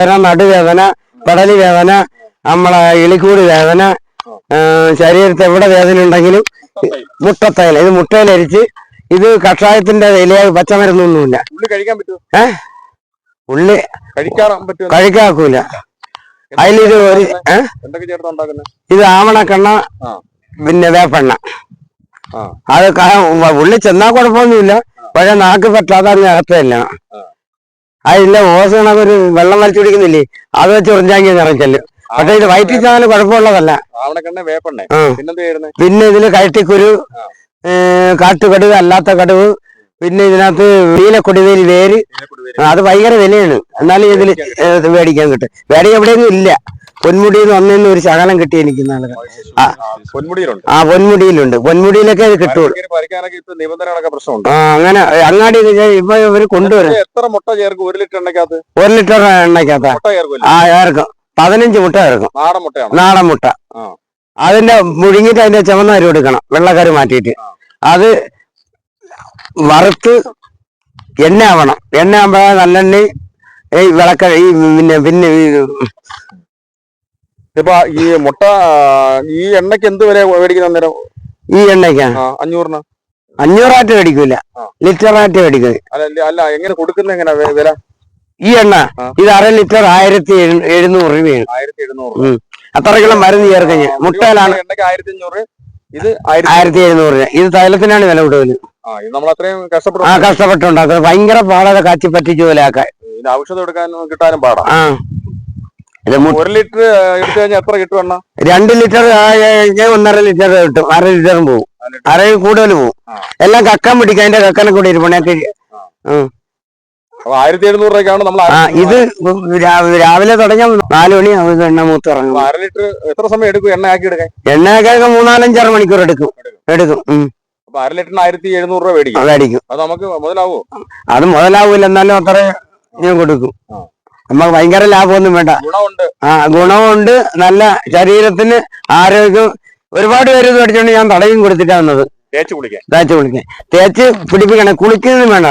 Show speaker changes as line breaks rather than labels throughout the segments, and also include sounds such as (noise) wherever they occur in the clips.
വേദന നടുവേദന പടലി വേദന നമ്മളെ ഇളിക്കൂടി വേദന ശരീരത്തെ എവിടെ വേദന ഉണ്ടെങ്കിലും മുട്ടത്തൈല ഇത് മുട്ടയിലരിച്ച് ഇത് കഷായത്തിന്റെ ഇലയായി പച്ചമരുന്നൊന്നുമില്ല.
ഉള്ളി
കഴിക്കാക്കൂല. അതിലൊരു ഒരു ഇത് ആവണക്കെണ്ണ പിന്നെ വേപ്പെണ്ണ. അത് ഉള്ളി ചെന്നാ കുഴപ്പമൊന്നുമില്ല. പഴയ നാക്ക് പറ്റാതെ
അതിനകത്തല്ല.
അതില്ല ഓസ് ഒരു വെള്ളം വലിച്ചു കുടിക്കുന്നില്ലേ അത് വെച്ച് ഉറിഞ്ചാങ്കി നിറച്ചല്ലും പക്ഷെ ഇത് വയറ്റിൽ ചെന്നാലും കുഴപ്പമുള്ളതല്ല. പിന്നെ ഇതിൽ കഴട്ടിക്കുരു കാട്ടുകടുവ് അല്ലാത്ത കടുവ് പിന്നെ ഇതിനകത്ത് നീലക്കൊടിവേരി വേര്. അത് ഭയങ്കര വിലയാണ്. എന്നാലും ഇതിൽ മേടിക്കാൻ കിട്ടും. വേറെ എവിടെയൊന്നും ഇല്ല. പൊന്മുടിയിൽ നിന്ന് ഒന്നിന്ന് ഒരു ശകലം കിട്ടി എനിക്ക് ആ.
പൊന്മുടിയിലുണ്ട്.
പൊന്മുടിയിലൊക്കെ കിട്ടുള്ളൂ. ആ അങ്ങനെ അങ്ങാടി ഇപ്പൊ ഇവർ കൊണ്ടുവരും.
എത്ര മുട്ട ചേർക്കും? ഒരു ലിറ്റർ എണ്ണക്കകത്ത്
ഒരു ലിറ്റർ ആ ചേർക്കും. പതിനഞ്ച് മുട്ട ചേർക്കും.
നാടൻ
മുട്ട. അതിന്റെ മുഴുങ്ങിട്ട് അതിന്റെ ചുവന്ന അരി കൊടുക്കണം. വെള്ളക്കാർ മാറ്റിയിട്ട്. അത് വറുത്ത് എണ്ണ ആവണം. എണ്ണ ആകുമ്പോ നല്ലെണ്ണ ഈ വിളക്ക ഈ പിന്നെ പിന്നെ
ഇപ്പൊ ഈ മുട്ട ഈ എണ്ണയ്ക്ക് എന്ത് വില മേടിക്കുന്ന അന്നേരം?
ഈ എണ്ണയ്ക്കാ?
അഞ്ഞൂറിന്.
അഞ്ഞൂറായിട്ട് മേടിക്കൂല. ലിറ്ററായിട്ട് മേടിക്കും.
അല്ല എങ്ങനെ കൊടുക്കുന്ന എങ്ങനെ വില?
ഈ എണ്ണ ഇത് അര ലിറ്റർ ആയിരത്തി എഴു- എഴുന്നൂറ് രൂപയാണ്.
ആയിരത്തി എഴുന്നൂറ്
അത്ര കിലോ മരുന്ന് ചേർക്കഞ്ഞ് മുട്ടയിലാണ്.
എണ്ണയ്ക്ക് ആയിരത്തി അഞ്ഞൂറ് ഇത് ആയിരത്തി
എഴുന്നൂറ് രൂപ. ഇത് തൈലത്തിനാണ് വില കൂടുതൽ
ആ
കഷ്ടപ്പെട്ടുണ്ടാക്കുന്നത് ഭയങ്കര പാടാതെ കാച്ചി പറ്റിച്ച് പോലെയാക്കാൻ.
ഇത് ഔഷധം എടുക്കാൻ കിട്ടാനും പാടാ. ഒരു ലിറ്റർ എടുത്തു കഴിഞ്ഞാൽ എത്ര കിട്ടും എണ്ണ?
രണ്ട് ലിറ്റർ ഒന്നര ലിറ്റർ കിട്ടും. അര ലിറ്ററും പോകും അര കൂടുതൽ പോകും എല്ലാം കക്കാൻ പിടിക്കും അതിന്റെ കക്കനെ കൂടി ഇരിപ്പണൊക്കെ
അപ്പൊ ആയിരത്തി എഴുന്നൂറ് രൂപയ്ക്കാണ് നമ്മൾ
ഇത് രാവിലെ തുടങ്ങിയ നാല് മണി എണ്ണ മൂത്ത് ഇറങ്ങും
അര ലിറ്റർ എത്ര സമയം എടുക്കും എണ്ണ ആക്കി എടുക്കാൻ?
എണ്ണ ആക്കിയൊക്കെ മൂന്നാലഞ്ചാറ് മണിക്കൂർ എടുക്കും. എടുക്കും.
അര ലിറ്ററിന് ആയിരത്തി എഴുന്നൂറ് രൂപ മേടിക്കും. അത് നമുക്ക് മുതലാവോ?
അത് മുതലാവൂല എന്നാലും അത്ര ഞാൻ കൊടുക്കും. നമുക്ക് ഭയങ്കര ലാഭമൊന്നും വേണ്ട.
ഗുണമുണ്ട്.
ആ ഗുണമുണ്ട്. നല്ല ശരീരത്തിന് ആരോഗ്യം ഒരുപാട് പേര് ഇത് മേടിച്ചോണ്ട് ഞാൻ തടയും കൊടുത്തിട്ടാ വന്നത്.
തേച്ച് കുളിക്കാൻ.
തേച്ച് കുളിക്കാൻ. തേച്ച് പിടിപ്പിക്കണം. കുളിക്കുന്നതും വേണ്ട.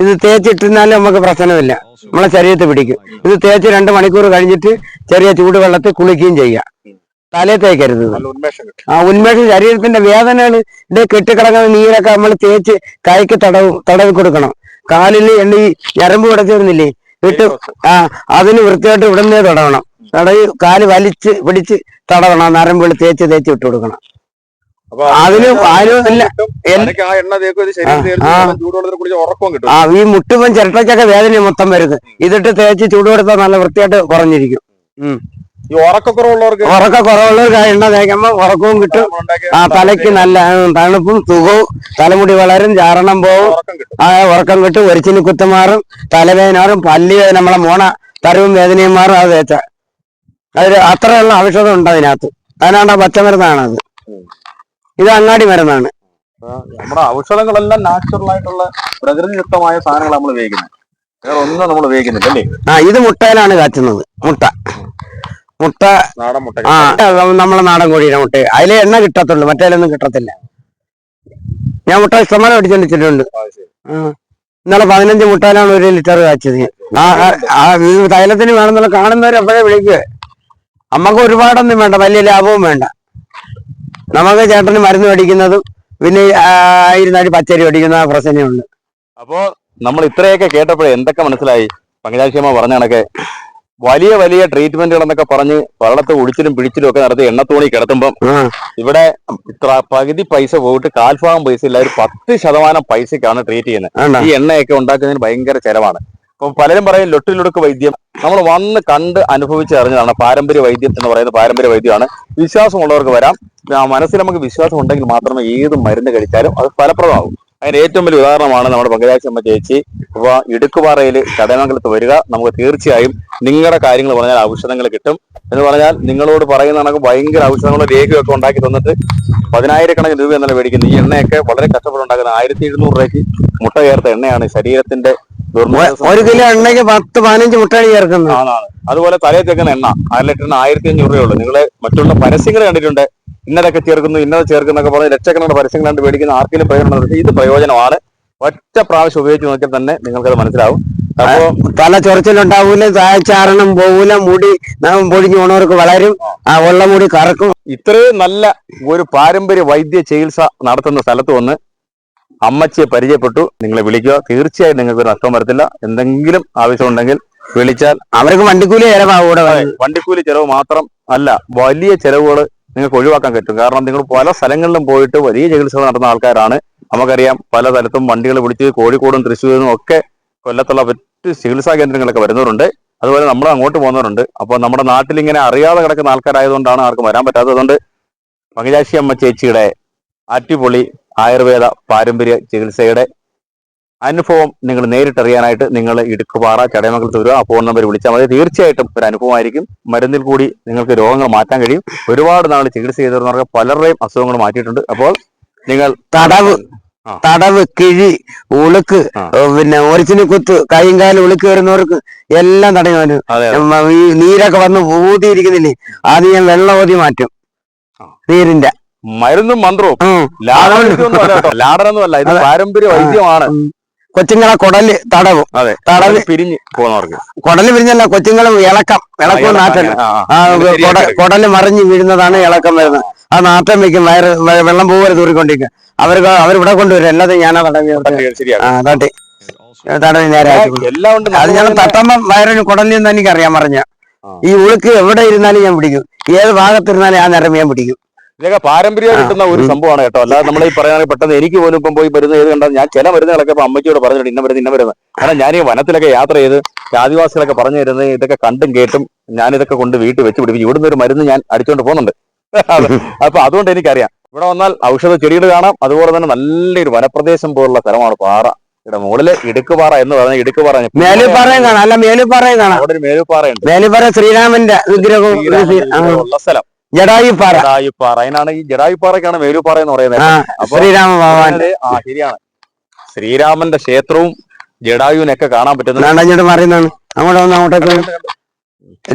ഇത് തേച്ചിട്ടിരുന്നാലും നമുക്ക് പ്രശ്നമില്ല. നമ്മളെ ശരീരത്തിൽ പിടിക്കും. ഇത് തേച്ച് രണ്ട് മണിക്കൂർ കഴിഞ്ഞിട്ട് ചെറിയ ചൂടുവെള്ളത്തിൽ കുളിക്കുകയും ചെയ്യാം. തലേ തേക്കരുത് ആ ഉന്മേഷം ശരീരത്തിന്റെ വേദനകൾ ഇത് കെട്ടിക്കിടക്കുന്ന നീരൊക്കെ നമ്മൾ തേച്ച് കൈക്ക് തടവ് തടവി കൊടുക്കണം കാലിൽ എണ്ണ ഈ ഞരമ്പ് കിടച്ചിരുന്നില്ലേ ഇട്ട് ആ അതിന് വൃത്തിയായിട്ട് ഇവിടുന്നേ തുടങ്ങണം. തടവി കാൽ വലിച്ച് പിടിച്ച് തടവണം. നരമ്പുകൾ തേച്ച് തേച്ച് ഇട്ട് കൊടുക്കണം. അതിന്
ആ
ഈ മുട്ടിപ്പം ചിരട്ടയ്ക്കൊക്കെ വേദന മൊത്തം വരുന്നത് ഇതിട്ട് തേച്ച് ചൂടുകൊടുത്താൽ നല്ല വൃത്തിയായിട്ട് കുറഞ്ഞിരിക്കും.
ഈ ഉറക്കക്കുറവുള്ളവർക്ക്
ഉറക്കക്കുറവുള്ളവർക്ക് എണ്ണ തേക്കുമ്പോൾ ഉറക്കവും കിട്ടും. ആ തലയ്ക്ക് നല്ല തണുപ്പും സുഖവും തലമുടി വളരും ചാരണം പോവും.
ഉറക്കം കിട്ടും.
ആ ഉറക്കം കിട്ടും. ഒരിച്ചിന് കുത്തുമാറും തലവേദന മാറും പല്ലി നമ്മളെ മോണ തരവും വേദനയും മാറും അത് തേച്ച അതിൽ അത്രയുള്ള ഔഷധം ഉണ്ട് അതിനകത്ത്. അതിനാണ് ആ പച്ചമരുന്നാണ് അത്. ഇത് അങ്ങാടി മരുന്നാണ്.
നമ്മുടെ ഔഷധങ്ങളെല്ലാം നാച്ചുറൽ ആയിട്ടുള്ള പ്രകൃതിദത്തമായ സാധനങ്ങൾ നമ്മൾ ഉപയോഗിക്കുന്നത്. വേറെ ഒന്നും നമ്മൾ ഉപയോഗിക്കുന്നില്ല അല്ലേ?
ആ ഇത് മുട്ടയിലാണ് കാച്ചുന്നത് മുട്ട. മുട്ട ആ നമ്മളെ നാടൻ കോഴിയുടെ മുട്ട. അതിലെ എണ്ണ കിട്ടത്തുള്ളൂ മറ്റേലൊന്നും കിട്ടത്തില്ല. ഞാൻ മുട്ട ഇഷ്ടംപോലെ
ശരി.
ആ. ഇന്നലെ പതിനഞ്ച് മുട്ടയിലാണ് ഒരു ലിറ്റർ കാച്ചത് ആ തൈലത്തിന് വേണമെന്നുള്ള കാണുന്നവരെ എപ്പോഴേ വിളിക്കുക നമുക്ക് ഒരുപാടൊന്നും വേണ്ട വലിയ ലാഭവും വേണ്ട. നമുക്ക് ചേട്ടന് മരുന്ന് മേടിക്കുന്നതും പിന്നെ ആയിരുന്നാടി ഇരുന്നാടി പച്ചരി മേടിക്കുന്ന പ്രശ്നമുണ്ട്
അപ്പോ നമ്മൾ ഇത്രയൊക്കെ കേട്ടപ്പോഴേ എന്തൊക്കെ മനസ്സിലായി? പങ്കജാക്ഷിയമ്മ പറഞ്ഞ കണക്കെ വലിയ വലിയ ട്രീറ്റ്മെന്റുകൾ എന്നൊക്കെ പറഞ്ഞ് വെള്ളത്തെ ഒടിച്ചിലും പിടിച്ചിലും ഒക്കെ നടത്തി എണ്ണത്തോണി കിടത്തുമ്പം
ആ.
ഇവിടെ ഇത്ര പകുതി പൈസ പോയിട്ട് കാൽഭാഗം പൈസ ഇല്ല ഒരു പത്ത് ശതമാനം പൈസക്കാണ് ട്രീറ്റ് ചെയ്യുന്നത്. ഈ എണ്ണയൊക്കെ ഉണ്ടാക്കുന്നതിന് ഭയങ്കര ചെലവാണ്. അപ്പൊ പലരും പറയും ലൊട്ടിലൊടുക്ക് വൈദ്യം. നമ്മൾ വന്ന് കണ്ട് അനുഭവിച്ച് അറിഞ്ഞതാണ് പാരമ്പര്യ വൈദ്യം എന്ന് പറയുന്നത് പാരമ്പര്യ വൈദ്യമാണ്. വിശ്വാസമുള്ളവർക്ക് വരാം. മനസ്സിൽ നമുക്ക് വിശ്വാസം ഉണ്ടെങ്കിൽ മാത്രമേ ഏത് മരുന്ന് കഴിച്ചാലും അത് ഫലപ്രദമാകും. അതിന് ഏറ്റവും വലിയ ഉദാഹരണമാണ് നമ്മുടെ പങ്കജാക്ഷമ്മ ചേച്ചി. അപ്പൊ ഇടുക്കുപാറയിൽ ചടയമംഗലത്ത് വരിക നമുക്ക് തീർച്ചയായും നിങ്ങളുടെ കാര്യങ്ങൾ പറഞ്ഞാൽ ഔഷധങ്ങൾ കിട്ടും. എന്ന് പറഞ്ഞാൽ നിങ്ങളോട് പറയുന്ന കണക്ക് ഭയങ്കര ഔഷധങ്ങളും രേഖയൊക്കെ ഉണ്ടാക്കി തന്നിട്ട് പതിനായിരക്കണക്കിന് രൂപ എന്നല്ല മേടിക്കുന്നത്. ഈ എണ്ണയൊക്കെ വളരെ കഷ്ടപ്പെട്ടുണ്ടാക്കുന്ന ആയിരത്തി എഴുന്നൂറ് രൂപയ്ക്ക് മുട്ട ചേർത്ത എണ്ണയാണ് ശരീരത്തിന്റെ
ഒരു കിലോ എണ്ണയ്ക്ക് പത്ത് പതിനഞ്ച് മുട്ടയാണ് ചേർക്കുന്നത്.
അതുപോലെ തലയിൽ തേക്കുന്ന എണ്ണ അര ലിറ്ററിന് ആയിരത്തി അഞ്ഞൂറ് രൂപയുള്ളൂ നിങ്ങൾ മറ്റുള്ള പരസ്യങ്ങൾ കണ്ടിട്ടുണ്ട്. ഇന്നതൊക്കെ ചേർക്കുന്നു ഇന്നത് ചേർക്കുന്നൊക്കെ പറഞ്ഞ് ലക്ഷക്കണക്കിന് പരസ്യങ്ങൾ കണ്ട് മേടിക്കുന്ന ആർക്കെങ്കിലും പ്രയോജനം? ഇത് പ്രയോജനമാണ്. ഒറ്റ പ്രാവശ്യം ഉപയോഗിച്ച് നോക്കിയാൽ തന്നെ നിങ്ങൾക്കത് മനസ്സിലാവും. അപ്പോ
തല ചൊറിച്ചിലുണ്ടാവൂല ചാരണം പോകൂല മുടി നാം പൊടിഞ്ഞു പോണവർക്ക് വളരും ആ ഉള്ള മുടി കറക്കും.
ഇത്രയും നല്ല ഒരു പാരമ്പര്യ വൈദ്യ ചികിത്സ നടത്തുന്ന സ്ഥലത്ത് വന്ന് അമ്മച്ചിയെ പരിചയപ്പെട്ടു. നിങ്ങളെ വിളിക്കുക. തീർച്ചയായും നിങ്ങൾക്ക് ഒരു നഷ്ടം വരത്തില്ല. എന്തെങ്കിലും ആവശ്യമുണ്ടെങ്കിൽ വിളിച്ചാൽ
അവർക്ക് വണ്ടിക്കൂലി
ചെലവാകൂടെ വണ്ടിക്കൂലി ചെലവ് മാത്രം അല്ല വലിയ ചെലവുകൾ നിങ്ങൾക്ക് ഒഴിവാക്കാൻ പറ്റും. കാരണം നിങ്ങൾ പല സ്ഥലങ്ങളിലും പോയിട്ട് വലിയ ചികിത്സകൾ നടത്തുന്ന ആൾക്കാരാണ്. നമുക്കറിയാം പല സ്ഥലത്തും വണ്ടികൾ വിളിച്ച് കോഴിക്കോടും തൃശ്ശൂരും ഒക്കെ കൊല്ലത്തുള്ള മറ്റ് ചികിത്സാ കേന്ദ്രങ്ങളൊക്കെ വരുന്നവരുണ്ട്. അതുപോലെ നമ്മൾ അങ്ങോട്ട് പോകുന്നവരുണ്ട്. അപ്പോൾ നമ്മുടെ നാട്ടിൽ ഇങ്ങനെ അറിയാതെ കിടക്കുന്ന ആൾക്കാരായതുകൊണ്ടാണ് ആർക്കും വരാൻ പറ്റാത്തത്. അതുകൊണ്ട് പങ്കജാശി അമ്മ ചേച്ചിയുടെ അടിപൊളി ആയുർവേദ പാരമ്പര്യ ചികിത്സയുടെ അനുഭവം നിങ്ങൾ നേരിട്ടറിയാനായിട്ട് നിങ്ങൾ ഇടുക്കുപാറ ചടയമംഗലത്ത് വരിക ആ ഫോൺ നമ്പർ വിളിച്ചാൽ മതി. തീർച്ചയായിട്ടും ഒരു അനുഭവമായിരിക്കും. മരുന്നിൽ കൂടി നിങ്ങൾക്ക് രോഗങ്ങൾ മാറ്റാൻ കഴിയും. ഒരുപാട് നാൾ ചികിത്സ ചെയ്തവർക്ക് പലരുടെയും അസുഖങ്ങൾ മാറ്റിയിട്ടുണ്ട്. അപ്പോൾ നിങ്ങൾ
തടവ് തടവ് കിഴി ഉളുക്ക് പിന്നെ ഒരിച്ചിന് കുത്ത് കൈയും കാലും ഉളുക്ക് വരുന്നവർക്ക് എല്ലാം തടയും അവന് ഈ നീരൊക്കെ വന്ന് ഊതിയിരിക്കുന്നില്ലേ? അത് ഞാൻ വെള്ളം ഊതി മാറ്റും. നീരിന്റെ
മരുന്നും മന്ത്രവും.
ലാടനൊന്നുമല്ല
ലാടനൊന്നും അല്ല ഇത്. പാരമ്പര്യ വൈദ്യമാണ്.
കൊച്ചുങ്ങളെ കുടൽ തടവും. തടവ്
പിരിഞ്ഞ് പോകുന്നവർക്ക്
കുടൽ പിരിഞ്ഞല്ല കൊച്ചുങ്ങളും ഇളക്കം ഇളക്കവും കൊട-
ശരിയാക്കി
കുടൽ മറിഞ്ഞ് വീഴുന്നതാണ് ഇളക്കം വരുന്നത്. ആ നാട്ടം വെക്കും വയറ് വെള്ളം പോവരെ തൂറിക്കൊണ്ടിരിക്കും. അവർക്ക് അവരിവിടെ കൊണ്ടുവരും അല്ലാതെ ഞാനാ തടവി. ആ തട്ടി. തടവി നേരെ
ഉണ്ട്
അത് ഞാൻ തട്ടുമ്പം വയറിന് കുടലെന്ന് എനിക്കറിയാൻ പറഞ്ഞ.
മറിഞ്ഞ
ഈ ഉളുക്ക് എവിടെ ഇരുന്നാലും ഞാൻ പിടിക്കും. ഏത് ഭാഗത്തിരുന്നാലും ആ നിറം ഞാൻ പിടിക്കും.
ഇതൊക്കെ പാരമ്പര്യം കിട്ടുന്ന ഒരു സംഭവമാണ് കേട്ടോ. അല്ലാതെ നമ്മൾ ഈ പറയുകയാണെങ്കിൽ പെട്ടെന്ന് എനിക്ക് പോലും ഇപ്പം പോയി മരുന്ന് ഏത് കണ്ടാൽ ഞാൻ ചില മരുന്നുകളൊക്കെ ഇപ്പൊ അമ്മച്ചിയോട് പറഞ്ഞിട്ടുണ്ട് ഇന്ന മരുന്ന് ഇന്ന മരുന്ന്. കാരണം ഞാൻ ഈ വനത്തിലൊക്കെ യാത്ര ചെയ്ത് ആദിവാസികളൊക്കെ പറഞ്ഞു തരുന്നത് ഇതൊക്കെ കണ്ടും കേട്ടും ഞാൻ ഇതൊക്കെ കൊണ്ട് വീട്ടിൽ വെച്ച് പിടിപ്പിച്ചു ഇവിടുന്ന് ഒരു മരുന്ന് ഞാൻ അടിച്ചുകൊണ്ട് പോകുന്നുണ്ട്. (laughs) അപ്പൊ അതുകൊണ്ട് എനിക്കറിയാം. ഇവിടെ വന്നാൽ ഔഷധ ചെടികൾ കാണാം. അതുപോലെ തന്നെ നല്ലൊരു വനപ്രദേശം പോലുള്ള സ്ഥലമാണ് പാറ. ഇവിടെ മുകളിൽ ഇടുക്കുപാറ എന്ന് പറഞ്ഞ ഇടുക്കുപാറ
മേലുപാറയും കാണാം. അല്ല മേലുപ്പാറയും കാണാം.
അവിടെ ഒരു മേലുപാറയുണ്ട്.
മേലുപ്പാറ ശ്രീരാമന്റെ
വിഗ്രഹം ഉള്ള സ്ഥലം.
ജടായുപ്പാറ
ജടായുപ്പാറ അതിനാണ് ഈ ജടായുപ്പാറക്കാണ് മേലുപ്പാറ എന്ന് പറയുന്നത്.
ശ്രീരാമ ഭഗവാൻ.
അതെ, ആ ശരിയാണ്. ശ്രീരാമന്റെ ക്ഷേത്രവും ജടായുവിനൊക്കെ കാണാൻ
അങ്ങോട്ട് വന്ന് അങ്ങോട്ടേക്ക് വന്ന്.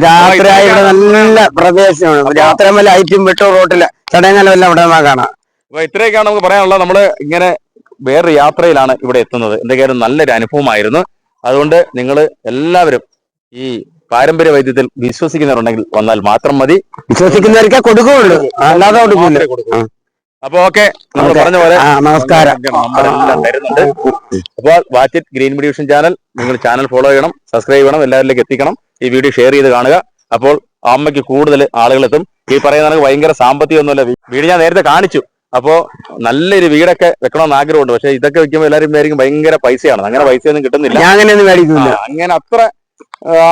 രാത്രിയായി ഇവിടെ നല്ല പ്രദേശമാണ്. രാത്രി ലൈറ്റും വിട്ടോ റോട്ടിൽ. ചടങ്ങലും എല്ലാം ഇവിടെ കാണാം.
അപ്പൊ ഇത്രയൊക്കെയാണ് നമുക്ക് പറയാനുള്ളത്. നമ്മൾ ഇങ്ങനെ വേറൊരു യാത്രയിലാണ് ഇവിടെ എത്തുന്നത്. എന്തെങ്കിലും നല്ലൊരു അനുഭവമായിരുന്നു. അതുകൊണ്ട് നിങ്ങൾ എല്ലാവരും ഈ പാരമ്പര്യ വൈദ്യത്തിൽ വിശ്വസിക്കുന്നവരുണ്ടെങ്കിൽ വന്നാൽ മാത്രം മതി.
വിശ്വസിക്കുന്നവർക്ക് കൊടുക്കുകയുള്ളൂ. അല്ലാതെ കൊടുക്കില്ല.
അപ്പൊ ഓക്കെ നമ്മൾ. പറഞ്ഞ പോലെ
അപ്പൊ നമസ്കാരം.
തരുന്നുണ്ട്. അപ്പോൾ വാച്ചിറ്റ് ഗ്രീൻ മീഡിയ ചാനൽ നിങ്ങൾ ചാനൽ ഫോളോ ചെയ്യണം സബ്സ്ക്രൈബ് ചെയ്യണം എല്ലാവരിലേക്ക് എത്തിക്കണം. ഈ വീഡിയോ ഷെയർ ചെയ്ത് കാണുക. അപ്പോൾ അമ്മയ്ക്ക് കൂടുതൽ ആളുകൾ എത്തും ഈ പറയുന്ന ഭയങ്കര സാമ്പത്തികമൊന്നുമല്ല. വീട് ഞാൻ നേരത്തെ കാണിച്ചു. അപ്പോ നല്ലൊരു വീടൊക്കെ വെക്കണമെന്ന് ആഗ്രഹമുണ്ട്. പക്ഷെ ഇതൊക്കെ വെക്കുമ്പോൾ എല്ലാവരും ഭയങ്കര പൈസയാണ്. അങ്ങനെ പൈസയൊന്നും കിട്ടുന്നില്ല. അങ്ങനെ അത്ര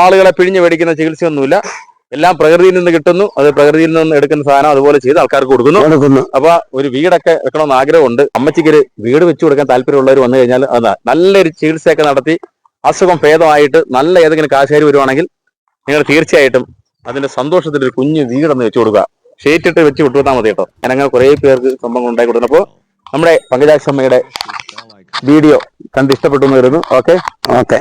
ആളുകളെ പിഴിഞ്ഞ് മേടിക്കുന്ന ചികിത്സയൊന്നുമില്ല. എല്ലാം പ്രകൃതിയിൽ നിന്ന് കിട്ടുന്നു. അത് പ്രകൃതിയിൽ നിന്ന് എടുക്കുന്ന സാധനം അതുപോലെ ചെയ്ത് ആൾക്കാർക്ക് കൊടുക്കുന്നു.
കൊടുക്കുന്നു.
അപ്പൊ ഒരു വീടൊക്കെ വെക്കണമെന്ന് ആഗ്രഹമുണ്ട്. അമ്മച്ചിക്ക് ഒരു വീട് വെച്ചു കൊടുക്കാൻ താല്പര്യമുള്ളവർ വന്നു കഴിഞ്ഞാൽ അതാ നല്ലൊരു ചികിത്സയൊക്കെ നടത്തി അസുഖം ഭേദമായിട്ട് നല്ല ഏതെങ്കിലും കാശേരി വരുവാണെങ്കിൽ നിങ്ങൾ തീർച്ചയായിട്ടും അതിന്റെ സന്തോഷത്തിൽ ഒരു കുഞ്ഞു വീടൊന്ന് വെച്ചു കൊടുക്കുക. ഷേറ്റിട്ട് വെച്ച് വിട്ടുവിട്ടാൽ മതി കേട്ടോ. ഞാൻ അങ്ങനെ കുറെ പേർക്ക് സംഭവങ്ങൾ ഉണ്ടാക്കി കൊടുത്തപ്പോൾ നമ്മുടെ പങ്കജാക്ഷമ്മയുടെ വീഡിയോ കണ്ട് ഇഷ്ടപ്പെട്ടു എന്ന് വരുന്നു ഓക്കെ?
ഓക്കെ.